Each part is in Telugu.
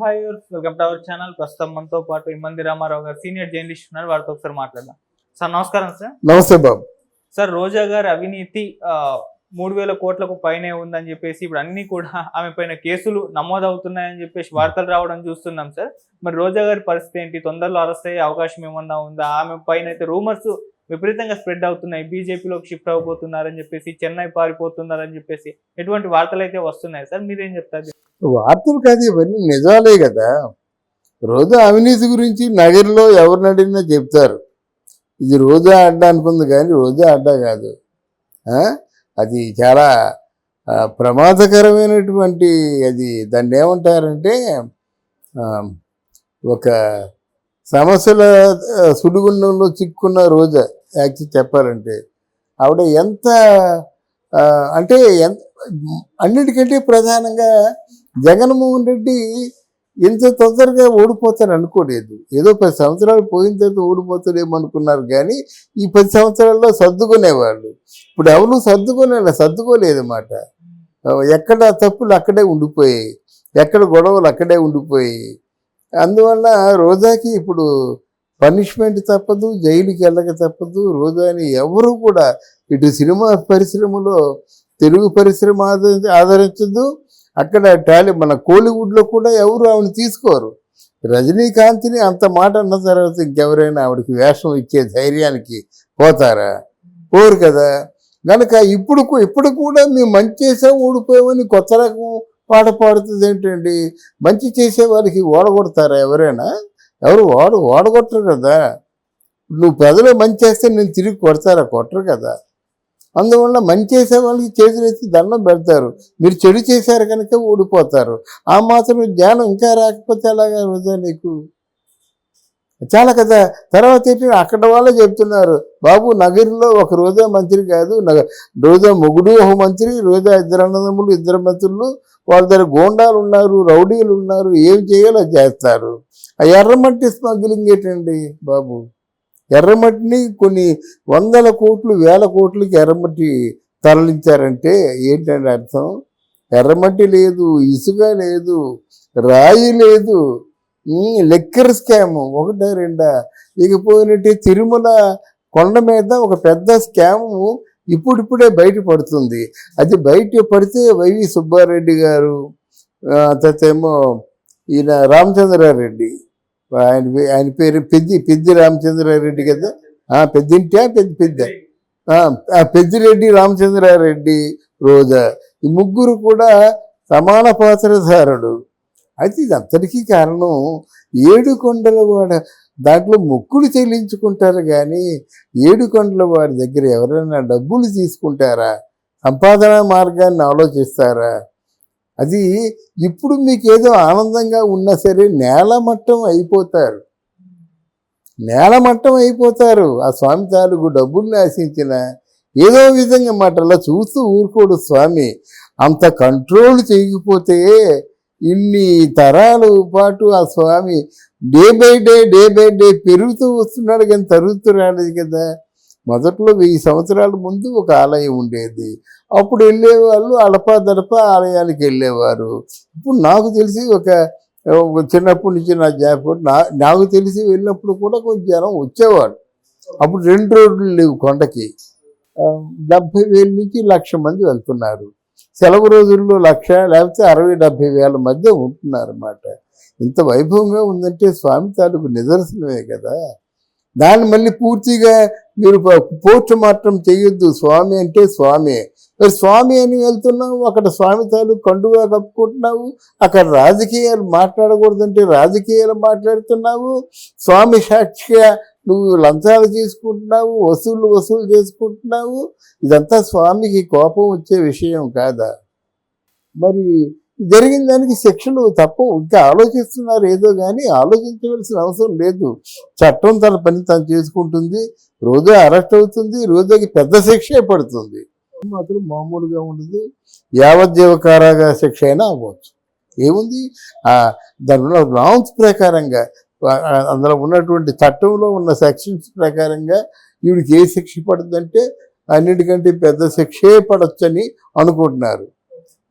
Hi welcome to our channel. ప్రస్తుతం మనతో పాటు ఇమ్మంది రామారావు గారు సీనియర్ జర్నలిస్ట్ ఉన్నారు. వారితో ఒకసారి మాట్లాడదాం. సార్ నమస్కారం సార్. నమస్తే బాబు. సార్ రోజా గారి అవినీతి మూడు వేల కోట్లకు పైనే ఉందని చెప్పేసి ఇప్పుడు అన్ని కూడా ఆమె పైన కేసులు నమోదవుతున్నాయని చెప్పేసి వార్తలు రావడం చూస్తున్నాం సార్. మరి రోజా గారి పరిస్థితి ఏంటి? తొందరలో అరెస్ట్ అయ్యే అవకాశం ఏమన్నా ఉందా? ఆమె పైన అయితే రూమర్స్ విపరీతంగా స్ప్రెడ్ అవుతున్నాయి. బీజేపీలోకి షిఫ్ట్ అవబోతున్నారని చెప్పేసి చెన్నై పారిపోతున్నారని చెప్పేసి ఎటువంటి వార్తలు అయితే వస్తున్నాయి సార్? మీరేం చెప్తారు? వార్తలు కాదు ఇవన్నీ నిజాలే కదా. రోజా అవినీతి గురించి నగరంలో ఎవరిని అడిగినా చెప్తారు. ఇది రోజా అడ్డా అనుకుంది కానీ రోజా అడ్డా కాదు. అది చాలా ప్రమాదకరమైనటువంటి అది దాన్ని ఏమంటారంటే ఒక సమస్యల సుడిగుండంలో చిక్కున్న రోజా యాక్చువల్ చెప్పాలంటే. ఆవిడ ఎంత అంటే ఎంత అన్నిటికంటే ప్రధానంగా జగన్మోహన్ రెడ్డి ఇంత తొందరగా ఓడిపోతారు అనుకోలేదు. ఏదో పది సంవత్సరాలు పోయిన తర్వాత ఓడిపోతాడేమో అనుకున్నారు కానీ ఈ పది సంవత్సరాల్లో సర్దుకునేవాళ్ళు. ఇప్పుడు ఎవరు సర్దుకునే సర్దుకోలేదు అన్నమాట. ఎక్కడ తప్పులు అక్కడే ఉండిపోయాయి. ఎక్కడ గొడవలు అక్కడే ఉండిపోయాయి. అందువల్ల రోజాకి ఇప్పుడు పనిష్మెంట్ తప్పదు జైలుకి వెళ్ళక తప్పదు. రోజాని ఎవరు కూడా ఇటు సినిమా పరిశ్రమలో తెలుగు పరిశ్రమ ఆదరించదు అక్కడ టాలీ మన కోలీవుడ్లో కూడా ఎవరు ఆవిడ తీసుకోరు. రజనీకాంత్ని అంత మాట అన్న తర్వాత ఇంకెవరైనా ఆవిడకి వేషం ఇచ్చే ధైర్యానికి పోతారా? పోరు కదా. కనుక ఇప్పుడు ఇప్పుడు కూడా మేము మంచి చేసాం ఓడిపోయామని కొత్త రకం పాట పాడుతుంది ఏంటండి? మంచి చేసే వారికి ఓడగొడతారా ఎవరైనా? ఎవరు ఓడ ఓడగొట్టరు కదా. నువ్వు ప్రజలు మంచి చేస్తే నేను తిరిగి కొడతారా? కొట్టరు కదా. అందువల్ల మంచి చేసే వాళ్ళకి చేతులెత్తి దండం పెడతారు. మీరు చెడు చేశారు కనుక ఓడిపోతారు ఆ మాత్రం జ్ఞానం ఇంకా రాకపోతే ఎలాగా రోజా నీకు? చాలా కదా. తర్వాత ఏంటి అక్కడ వాళ్ళే చెప్తున్నారు. బాబు నగరిలో ఒక రోజా మంత్రి కాదు. నగ- రోజా మొగుడు ఒక మంత్రి రోజా ఇద్దరు అన్నదమ్ములు ఇద్దరు మంత్రులు. వాళ్ళ దగ్గర గోండాలు ఉన్నారు రౌడీలు ఉన్నారు. ఏం చేయాలో చేస్తారు. ఆ ఎర్రమట్టి స్మగ్లింగ్ ఏంటండి బాబు? ఎర్రమట్టిని కొన్ని వందల కోట్లు వేల కోట్లకి ఎర్రమట్టి తరలించారంటే ఏంటంటే అర్థం? ఎర్రమట్టి లేదు ఇసుక లేదు రాయి లేదు లెక్కర్ స్కామ్ ఒకటా రెండా? ఇకపోయినట్టే తిరుమల కొండ మీద ఒక పెద్ద స్కాము ఇప్పుడిప్పుడే బయట పడుతుంది. అది బయట పడితే వైవి సుబ్బారెడ్డి గారు తేమో ఈయన రామచంద్రారెడ్డి ఆయన ఆయన పేరు పెద్ది పెద్ది రామచంద్రారెడ్డి కదా? ఆ, పెద్దింటా పెద్ద పెద్ద. పెద్దిరెడ్డి రామచంద్రారెడ్డి రోజా. ఈ ముగ్గురు కూడా సమాన పాత్రధారుడు అయితే ఇది అంతటికీ కారణం ఏడు కొండల వాడ దాంట్లో మొక్కులు చెల్లించుకుంటారు కానీ ఏడు కొండల వాడి దగ్గర ఎవరైనా డబ్బులు తీసుకుంటారా? సంపాదన మార్గాన్ని ఆలోచిస్తారా? అది ఇప్పుడు మీకు ఏదో ఆనందంగా ఉన్నా సరే నేలమట్టం అయిపోతారు. నేలమట్టం అయిపోతారు. ఆ స్వామి తాలూకు డబ్బుల్ని ఆశించిన ఏదో విధంగా మాట అలా చూస్తూ ఊరుకోడు స్వామి. అంత కంట్రోల్ చేయకపోతే ఇన్ని తరాలు పాటు ఆ స్వామి day by day day by day పెరుగుతూ వస్తున్నాడు కానీ తరుగుతూ రాలేదు కదా. మొదట్లో వెయ్యి సంవత్సరాల ముందు ఒక ఆలయం ఉండేది. అప్పుడు వెళ్ళేవాళ్ళు అడపా దడప ఆలయానికి వెళ్ళేవారు. ఇప్పుడు నాకు తెలిసి ఒక చిన్నప్పటి నుంచి నా జ్ఞాపకం నా నాకు తెలిసి వెళ్ళినప్పుడు కూడా కొంచెం జనం వచ్చేవాడు అప్పుడు రెండు రోడ్లు లేవు కొండకి. డెబ్భై వేల నుంచి లక్ష మంది వెళ్తున్నారు. సెలవు రోజుల్లో లక్ష లేకపోతే అరవై డెబ్భై వేల మధ్య ఉంటున్నారు అన్నమాట ఇంత వైభవంగా ఉందంటే స్వామి తాలూకు నిదర్శనమే కదా. దాన్ని మళ్ళీ పూర్తిగా మీరు పోస్ట్ మార్టం చేయొద్దు. స్వామి అంటే స్వామి. మరి స్వామి అని వెళ్తున్నావు అక్కడ స్వామి తాలూ కండుగా కప్పుకుంటున్నావు అక్కడ రాజకీయాలు మాట్లాడకూడదంటే రాజకీయాలు మాట్లాడుతున్నావు స్వామి సాక్షిగా నువ్వు లంచాలు తీసుకుంటున్నావు వసూలు వసూలు చేసుకుంటున్నావు. ఇదంతా స్వామికి కోపం వచ్చే విషయం కాదా? మరి జరిగిన దానికి శిక్షలు తప్ప. ఇంకా ఆలోచిస్తున్నారు ఏదో కానీ ఆలోచించవలసిన అవసరం లేదు. చట్టం తన పని తను చేసుకుంటుంది. రోజే అరెస్ట్ అవుతుంది. రోజుకి పెద్ద శిక్షే పడుతుంది. మాత్రం మామూలుగా ఉండదు. యావజ్జీవ కారాగార శిక్ష అయినా అవ్వచ్చు. ఏముంది? దానిలో నామ్స్ ప్రకారంగా అందులో ఉన్నటువంటి చట్టంలో ఉన్న సెక్షన్స్ ప్రకారంగా ఈవిడికి ఏ శిక్ష పడుతుందంటే అన్నిటికంటే పెద్ద శిక్షే పడొచ్చని అనుకుంటున్నారు.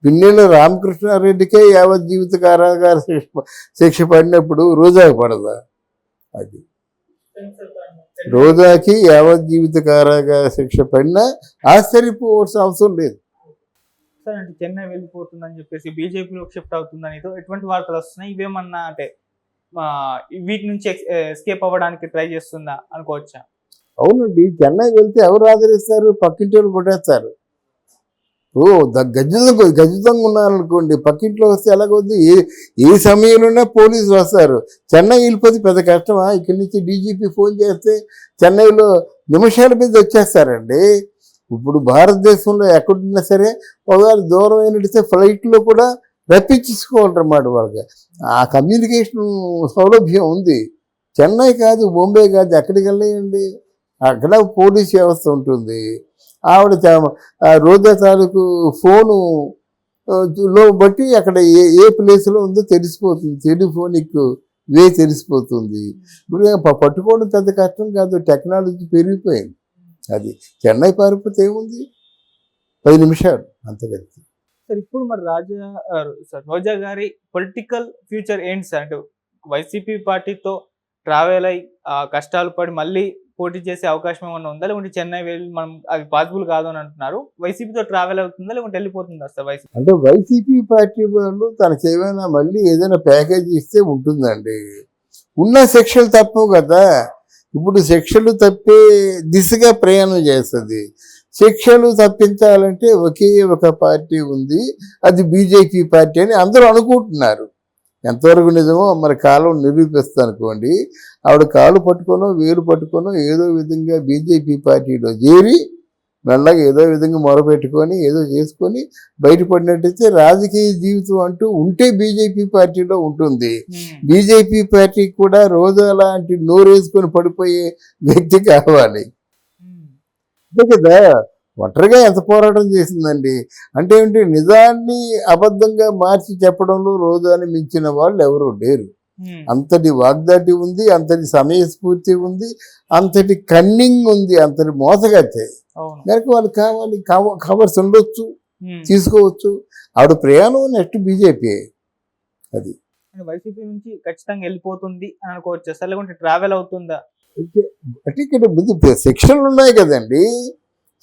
పిన్నెల రామకృష్ణారెడ్డికే యావత్ జీవిత కారాగార శిక్ష శిక్ష పడినప్పుడు రోజాకి పడదా? అది. రోజాకి యావత్ జీవిత కారాగార శిక్ష పడినా ఆశ్చర్యపోవాల్సిన అవసరం లేదు. సార్ అంటే చెన్నై వెళ్ళిపోతుందని చెప్పేసి బీజేపీలో షిఫ్ట్ అవుతుందని ఎటువంటి వార్తలు వస్తున్నాయి. ఇవేమన్నా అంటే వీటి నుంచి ఎస్కేప్ అవ్వడానికి ట్రై చేస్తుందా అనుకోవచ్చా? అవునండి. చెన్నై వెళ్తే ఎవరు ఆదరిస్తారు? పక్కింటి వాళ్ళు కొట్టేస్తారు. ఓ ద- గజ్జితంగా గజ్జితంగా ఉన్నారనుకోండి పక్కింట్లో వస్తే ఎలాగొద్ది ఏ ఏ సమయంలోనే పోలీసులు వస్తారు. చెన్నై వెళ్ళిపోతే పెద్ద కష్టమా? ఇక్కడి నుంచి డీజీపీ ఫోన్ చేస్తే చెన్నైలో నిమిషాల మీద వచ్చేస్తారండి. ఇప్పుడు భారతదేశంలో ఎక్కడున్నా సరే ఒకవేళ దూరం అయినట్టే ఫ్లైట్లో కూడా రప్పించుకోవాలన్నమాట వాళ్ళకి. ఆ కమ్యూనికేషన్ సౌలభ్యం ఉంది. చెన్నై కాదు బొంబే కాదు ఎక్కడికి వెళ్ళేయండి అక్కడ పోలీస్ వ్యవస్థ ఉంటుంది. ఆవిడ రోజా తాలూకు ఫోను లో బట్టి అక్కడ ఏ ఏ ప్లేస్లో ఉందో తెలిసిపోతుంది. టెలిఫోనిక్ వే తెలిసిపోతుంది. ఇప్పుడు పట్టుకోవడం పెద్ద కష్టం కాదు. టెక్నాలజీ పెరిగిపోయింది. అది చెన్నై పారిపోతే ఏముంది? పది నిమిషాలు. అంతగతి సార్ ఇప్పుడు మరి రాజా సార్ రోజా గారి పొలిటికల్ ఫ్యూచర్ ఏంటి సార్? అంటే వైసీపీ పార్టీతో ట్రావెల్ అయ్యి ఆ, కష్టాలు పడి మళ్ళీ పోటీ చేసే అవకాశం ఏమైనా ఉందా? లేకుంటే చెన్నై వెళ్ళి మనం అది పాసిబుల్ కాదు అని అంటున్నారు. వైసీపీతో ట్రావెల్ అవుతుందా? లేకుంటే వెళ్ళిపోతుందా సార్ వైసీపీ? అంటే వైసీపీ పార్టీ వాళ్ళు తనకి ఏమైనా మళ్ళీ ఏదైనా ప్యాకేజ్ ఇస్తే ఉంటుందండి. ఉన్న శిక్షలు తప్పవు కదా. ఇప్పుడు శిక్షలు తప్పే దిశగా ప్రయాణం చేస్తుంది. శిక్షలు తప్పించాలంటే ఒకే ఒక పార్టీ ఉంది. అది బీజేపీ పార్టీ అని అందరూ అనుకుంటున్నారు. ఎంతవరకు నిజమో మరి కాలం నిరూపిస్తుంది అనుకోండి ఆవిడ కాలు పట్టుకోనో వేలు పట్టుకోనో ఏదో విధంగా బీజేపీ పార్టీలో చేరి మెల్లగా ఏదో విధంగా మొరపెట్టుకొని ఏదో చేసుకొని బయటపడినట్టయితే రాజకీయ జీవితం అంటూ ఉంటే బీజేపీ పార్టీలో ఉంటుంది. బీజేపీ పార్టీకి కూడా రోజా లాంటి నోరేసుకొని పడిపోయే వ్యక్తి కావాలి. అంతే కదా? ఒంటరిగా ఎంత పోరాటం చేసిందండి? అంటే ఏంటి నిజాన్ని అబద్ధంగా మార్చి చెప్పడంలో రోజాని మించిన వాళ్ళు ఎవరు లేరు. అంతటి వాగ్దాటి ఉంది అంతటి సమయస్ఫూర్తి ఉంది అంతటి కన్నింగ్ ఉంది అంతటి మోసగతే కనుక వాళ్ళు కావాలి కవ- కవర్స్ ఉండొచ్చు. తీసుకోవచ్చు. ఆవిడ ప్రయాణం నెక్స్ట్ బీజేపీ. అది. వైసీపీ నుంచి ఖచ్చితంగా వెళ్ళిపోతుంది అని అనుకోవచ్చు. లేకుంటే ట్రావెల్ అవుతుందా? అంటే ఇక్కడ ముందు శిక్షలు ఉన్నాయి కదండి.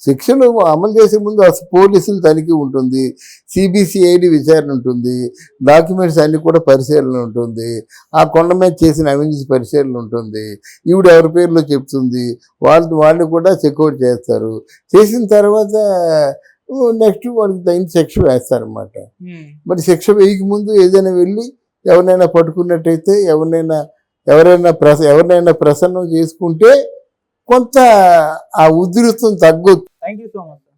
శిక్షలు అమలు చేసే ముందు అసలు పోలీసులు తనిఖీ ఉంటుంది సిబిసిఐడి విచారణ ఉంటుంది డాక్యుమెంట్స్ అన్ని కూడా పరిశీలన ఉంటుంది ఆ కొండ మీద చేసిన అవినీతి పరిశీలన ఉంటుంది. ఈవిడ ఎవరి పేర్లో చెప్తుంది వాళ్ళు వాళ్ళు కూడా చెక్అవుట్ చేస్తారు. చేసిన తర్వాత నెక్స్ట్ వాళ్ళకి తగిన శిక్ష వేస్తారన్నమాట. ఉమ్. మరి శిక్ష వేయక ముందు ఏదైనా వెళ్ళి ఎవరినైనా పట్టుకున్నట్టయితే ఎవరినైనా ఎవరైనా ప్రస ఎవరినైనా ప్రసన్నం చేసుకుంటే కొంత ఆ ఉధృతం తగ్గొచ్చు. Thank you so much sir